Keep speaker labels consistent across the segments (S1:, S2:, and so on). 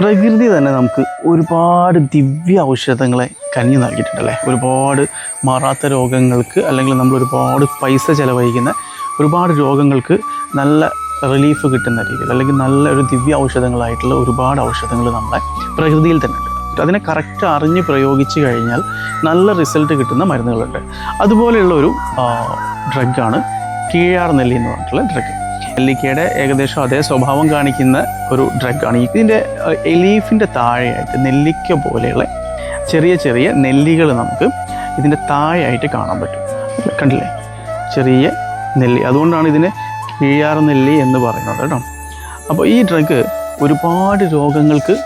S1: പ്രകൃതി തന്നെ നമുക്ക് ഒരുപാട് ദിവ്യ ഔഷധങ്ങളെ കഞ്ഞി നൽകിയിട്ടുണ്ടല്ലേ? ഒരുപാട് മാറാത്ത രോഗങ്ങൾക്ക് അല്ലെങ്കിൽ നമ്മൾ ഒരുപാട് പൈസ ചിലവഴിക്കുന്ന ഒരുപാട് രോഗങ്ങൾക്ക് നല്ല റിലീഫ് കിട്ടുന്ന രീതിയിൽ അല്ലെങ്കിൽ നല്ല ഒരു ദിവ്യ ഔഷധങ്ങളായിട്ടുള്ള ഒരുപാട് ഔഷധങ്ങൾ നമ്മളെ പ്രകൃതിയിൽ തന്നെ ഉണ്ട്. അതിനെ കറക്റ്റ് അറിഞ്ഞ് പ്രയോഗിച്ച് കഴിഞ്ഞാൽ നല്ല റിസൾട്ട് കിട്ടുന്ന മരുന്നുകളുണ്ട്. അതുപോലെയുള്ള ഒരു ഡ്രഗാണ് കീഴാർ നെല്ലി എന്ന് പറഞ്ഞിട്ടുള്ള ഡ്രഗ് നെല്ലിക്കയുടെ ഏകദേശം അതേ സ്വഭാവം കാണിക്കുന്ന ഒരു ഡ്രഗാണ് ഇതിന്റെ എലീഫിന്റെ താഴെയായിട്ട് നെല്ലിക്ക പോലെയുള്ള ചെറിയ ചെറിയ നെല്ലികൾ നമുക്ക് ഇതിന്റെ താഴെയായിട്ട് കാണാൻ പറ്റും. കണ്ടില്ലേ? ചെറിയ നെല്ലി. അതുകൊണ്ടാണ് ഇതിന് കീഴാർ നെല്ലി എന്ന് പറയുന്നത് കേട്ടോ. അപ്പോൾ ഈ ഡ്രഗ് ഒരുപാട് രോഗങ്ങൾക്ക്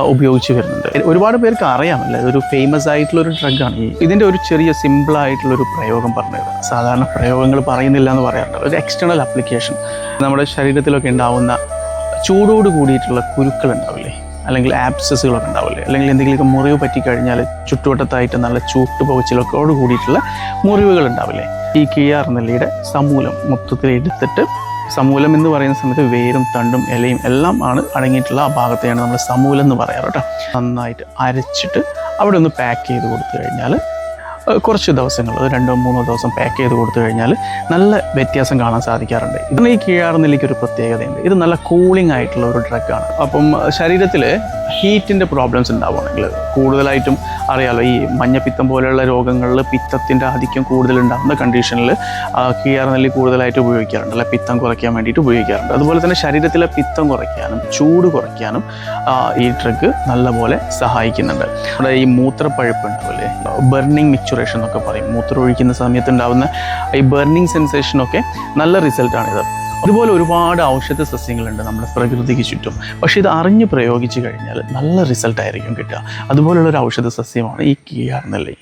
S1: ഉപയോഗിച്ച് വരുന്നുണ്ട്. ഒരുപാട് പേർക്ക് അറിയാമല്ലേ ഇതൊരു ഫേമസ് ആയിട്ടുള്ള ഒരു ഡ്രഗാണ് ഈ ഇതിന്റെ ഒരു ചെറിയ സിമ്പിൾ ആയിട്ടുള്ള ഒരു പ്രയോഗം പറഞ്ഞത് സാധാരണ പ്രയോഗങ്ങൾ പറയുന്നില്ല എന്ന് പറയാറുണ്ട് ഒരു എക്സ്റ്റേണൽ ആപ്ലിക്കേഷൻ നമ്മുടെ ശരീരത്തിലൊക്കെ ഉണ്ടാവുന്ന ചൂടോട് കൂടിയിട്ടുള്ള കുരുക്കൾ ഉണ്ടാവില്ലേ? അല്ലെങ്കിൽ ആപ്സസുകളൊക്കെ ഉണ്ടാവില്ലേ? അല്ലെങ്കിൽ എന്തെങ്കിലുമൊക്കെ മുറിവ് പറ്റിക്കഴിഞ്ഞാൽ ചുറ്റുവട്ടത്തായിട്ട് നല്ല ചൂട്ട് പുകച്ചിലൊക്കെ കൂടിയിട്ടുള്ള മുറിവുകൾ ഉണ്ടാവില്ലേ? ഈ കിയാർ നെല്ലിയുടെ സമൂലം മൊത്തത്തിൽ എടുത്തിട്ട് സമൂലം എന്ന് പറയുന്ന സമയത്ത് വേരും തണ്ടും ഇലയും എല്ലാം ആണ് അടങ്ങിയിട്ടുള്ള ആ ഭാഗത്തെയാണ് നമ്മൾ സമൂലം എന്ന് പറയാറ് കേട്ടോ. നന്നായിട്ട് അരച്ചിട്ട് അവിടെ ഒന്ന് പാക്ക് ചെയ്ത് കൊടുത്തു കഴിഞ്ഞാൽ കുറച്ച് ദിവസങ്ങൾ ഒരു രണ്ടോ മൂന്നോ ദിവസം പാക്ക് ചെയ്ത് കൊടുത്തു കഴിഞ്ഞാൽ നല്ല വ്യത്യാസം കാണാൻ സാധിക്കാറുണ്ട്. ഇതിന് ഈ കീഴാർന്നെല്ലിക്ക് ഒരു പ്രത്യേകതയുണ്ട്. ഇത് നല്ല കൂളിംഗ് ആയിട്ടുള്ള ഒരു ഡ്രഗ് ആണ്. അപ്പം ശരീരത്തിൽ ഹീറ്റിന്റെ പ്രോബ്ലംസ് ഉണ്ടാവുകയാണെങ്കിൽ കൂടുതലായിട്ടും അറിയാമല്ലോ ഈ മഞ്ഞപ്പിത്തം പോലെയുള്ള രോഗങ്ങളിൽ പിത്തത്തിന്റെ ആധിക്യം കൂടുതലുണ്ടാകുന്ന കണ്ടീഷനിൽ കീഴാർനെല്ലി കൂടുതലായിട്ട് ഉപയോഗിക്കാറുണ്ട്. അല്ലെ പിത്തം കുറയ്ക്കാൻ വേണ്ടിയിട്ട് ഉപയോഗിക്കാറുണ്ട്. അതുപോലെ തന്നെ ശരീരത്തിലെ പിത്തം കുറയ്ക്കാനും ചൂട് കുറയ്ക്കാനും ഈ ഡ്രഗ് നല്ലപോലെ സഹായിക്കുന്നുണ്ട്. നമ്മുടെ ഈ മൂത്രപ്പഴുപ്പ് ഉണ്ടാവില്ലേ ബേർണിംഗ് മിക്ചുറേഷൻ എന്നൊക്കെ പറയും. മൂത്രം ഒഴിക്കുന്ന സമയത്ത് ഉണ്ടാകുന്ന ഈ ബേർണിംഗ് സെൻസേഷനൊക്കെ നല്ല റിസൾട്ടാണിത് അതുപോലെ ഒരുപാട് ഔഷധ സസ്യങ്ങളുണ്ട് നമ്മുടെ പ്രകൃതിക്ക് ചുറ്റും. പക്ഷേ ഇത് അറിഞ്ഞ് പ്രയോഗിച്ചു കഴിഞ്ഞാൽ നല്ല റിസൾട്ടായിരിക്കും കിട്ടുക. അതുപോലുള്ള ഒരു ഔഷധ സസ്യമാണ് ഈ കീഴാർനെല്ലി